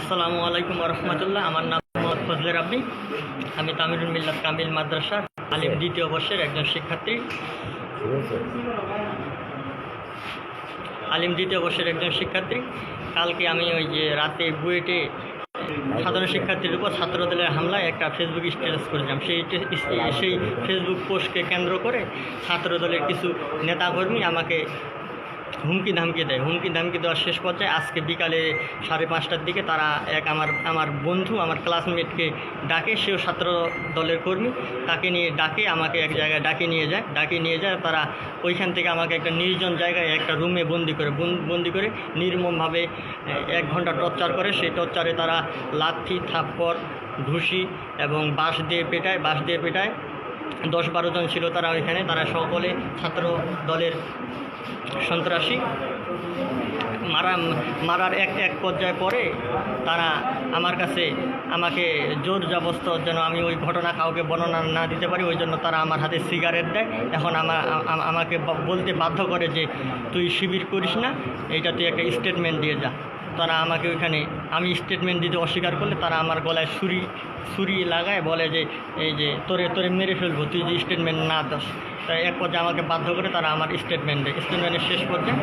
আসসালামু আলাইকুম রহমতুল্লাহ। আমার নাম মোহাম্মদ ফজলে রাব্বি। আমি তামিরুল মিল্লাত কামিল মাদ্রাসার আলিম দ্বিতীয় বর্ষের একজন শিক্ষার্থী। আলিম দ্বিতীয় বর্ষের একজন শিক্ষার্থী। কালকে আমি ওই যে রাতে বুয়েটে সাধারণ শিক্ষার্থীর উপর ছাত্রদলের হামলায় একটা ফেসবুক স্ট্যাটাস করেছিলাম। সেই সেই ফেসবুক পোস্টকে কেন্দ্র করে ছাত্রদলের কিছু নেতাকর্মী আমাকে হুমকি ধামকি দেয়। হুমকি ধামকি দেওয়ার শেষ পর্যায়ে আজকে বিকালে সাড়ে পাঁচটার দিকে তারা এক আমার আমার বন্ধু, আমার ক্লাসমেটকে ডাকে, সেও ছাত্র দলের কর্মী, তাকে নিয়ে ডাকে, আমাকে এক জায়গায় ডাকে নিয়ে যায়, ডাকে নিয়ে যায়, তারা ওইখান থেকে আমাকে একটা নির্জন জায়গায় একটা রুমে বন্দি করে, বন- বন্দি করে নির্মমভাবে এক ঘণ্টা টর্চার করে। সেই টর্চারে তারা লাথি, থাপ্পড়, ঘুষি এবং বাঁশ দিয়ে পেটায়, বাঁশ দিয়ে পেটায়। দশ বারো জন ছিল তারা ওইখানে তারা সকলে ছাত্র দলের সন্ত্রাসী। মারা, মারার এক এক পর্যায়ে পরে তারা আমার কাছে আমাকে জোর জবস্ত যেন আমি ওই ঘটনা কাউকে বর্ণনা না দিতে পারি, ওই জন্য তারা আমার হাতে সিগারেট দেয়। এখন আমার আমাকে বলতে বাধ্য করে যে তুই শিবির করিস না, এইটা তুই একটা স্টেটমেন্ট দিয়ে যা। তারা আমাকে ওইখানে, আমি স্টেটমেন্ট দিতে অস্বীকার করলে তারা আমার গলায় ছুরি ছুরি লাগায়, বলে যে, এই যে, তোরে তোরে মেরে ফেলব, তুই যে স্টেটমেন্ট না দাস। তাই এক পর্যায়ে আমাকে বাধ্য করে তারা আমার স্টেটমেন্ট দেয়। স্টেটমেন্টের শেষ পর্যায়ে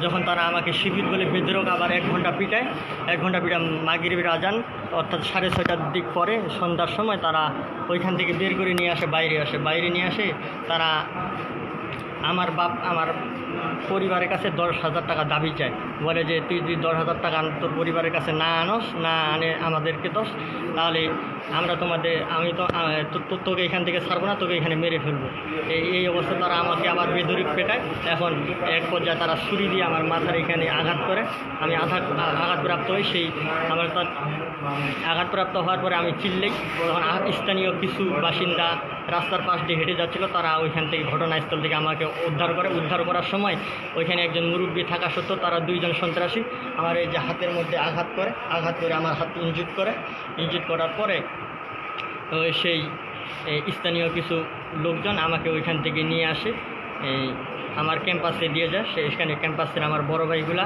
যখন তারা আমাকে শিবির বলে বেদরক আবার এক ঘণ্টা পিটায়, এক ঘণ্টা পিটা মাগরিবের আজান, অর্থাৎ সাড়ে ছয়টার দিক পরে সন্ধ্যার সময় তারা ওইখান থেকে বের করে নিয়ে আসে, বাইরে আসে। বাইরে নিয়ে আসে, তারা আমার বাপ, আমার পরিবারের কাছে দশ হাজার টাকা দাবি চায়। বলে যে তুই যদি দশ হাজার টাকা তোর পরিবারের কাছে না আনস, না আনে আমাদেরকে দোষ, তাহলে আমরা তোমাদের, আমি তো- তোকে এখান থেকে ছাড়বো না, তোকে এখানে মেরে ফেলব। এই এই অবস্থা তারা আমাকে আবার বেদরিক পেটায়। এখন এক পর্যায়ে তারা ছুরি দিয়ে আমার মাথার এখানে আঘাত করে। আমি আঘাত আঘাতপ্রাপ্ত হই সেই আমার তার আঘাতপ্রাপ্ত হওয়ার পরে আমি চিল্লেই। তখন স্থানীয় কিছু বাসিন্দা রাস্তার পাশ দিয়ে হেঁটে যাচ্ছিল। তারা ওইখান থেকে ঘটনাস্থল থেকে আমাকে উদ্ধার করে। উদ্ধার করার সময় ওইখানে একজন মুরব্বী থাকা সত্ত্বেও তারা দুইজন সন্ত্রাসী আমার এই যে হাতের মধ্যে আঘাত করে আঘাত করে আমার হাত ইনজুট করে। ইনজুট করার পরে সেই স্থানীয় কিছু লোকজন আমাকে ওইখান থেকে নিয়ে আসে। এই আমার ক্যাম্পাসে দিয়ে যায়। সেখানে ক্যাম্পাসের আমার বড় ভাইগুলা।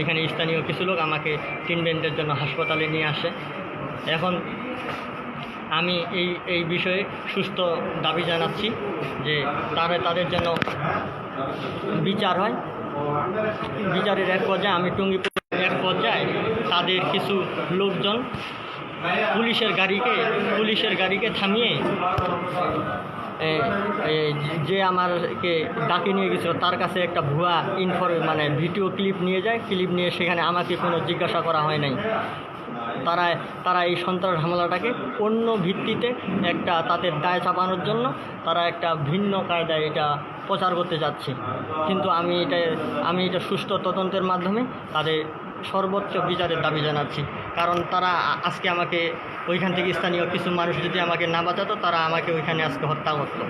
এখানে স্থানীয় কিছু লোক আমাকে ট্রিটমেন্টের জন্য হাসপাতালে নিয়ে আসে। এখন আমি এই এই বিষয়ে সুস্থ দাবি জানাচ্ছি যে তারা তাদের জন্য বিচার হয়। বিচারের এক পর্যায়ে, আমি টুঙ্গিপুরের এক পর্যায়ে তাদের কিছু লোকজন পুলিশের গাড়িকে পুলিশের গাড়িকে থামিয়ে যে আমারকে ডাকে নিয়ে গেছিল, তার কাছে একটা ভুয়া ইনফর মানে ভিডিও ক্লিপ নিয়ে যায়। ক্লিপ নিয়ে সেখানে আমাকে কোনো জিজ্ঞাসা করা হয় নাই। তারা তারা এই সন্ত্রাস হামলাটাকে অন্য ভিত্তিতে একটা তাদের দায় চাপানোর জন্য তারা একটা ভিন্ন কায়দায় এটা প্রচার করতে যাচ্ছে। কিন্তু আমি এটা আমি এটা সুষ্ঠু তদন্তের মাধ্যমে তাদের সর্বোচ্চ বিচারের দাবি জানাচ্ছি। কারণ তারা আজকে আমাকে ওইখান থেকে স্থানীয় কিছু মানুষ যদি আমাকে না বাঁচাতো, তারা আমাকে ওইখানে আজকে হত্যা করতো।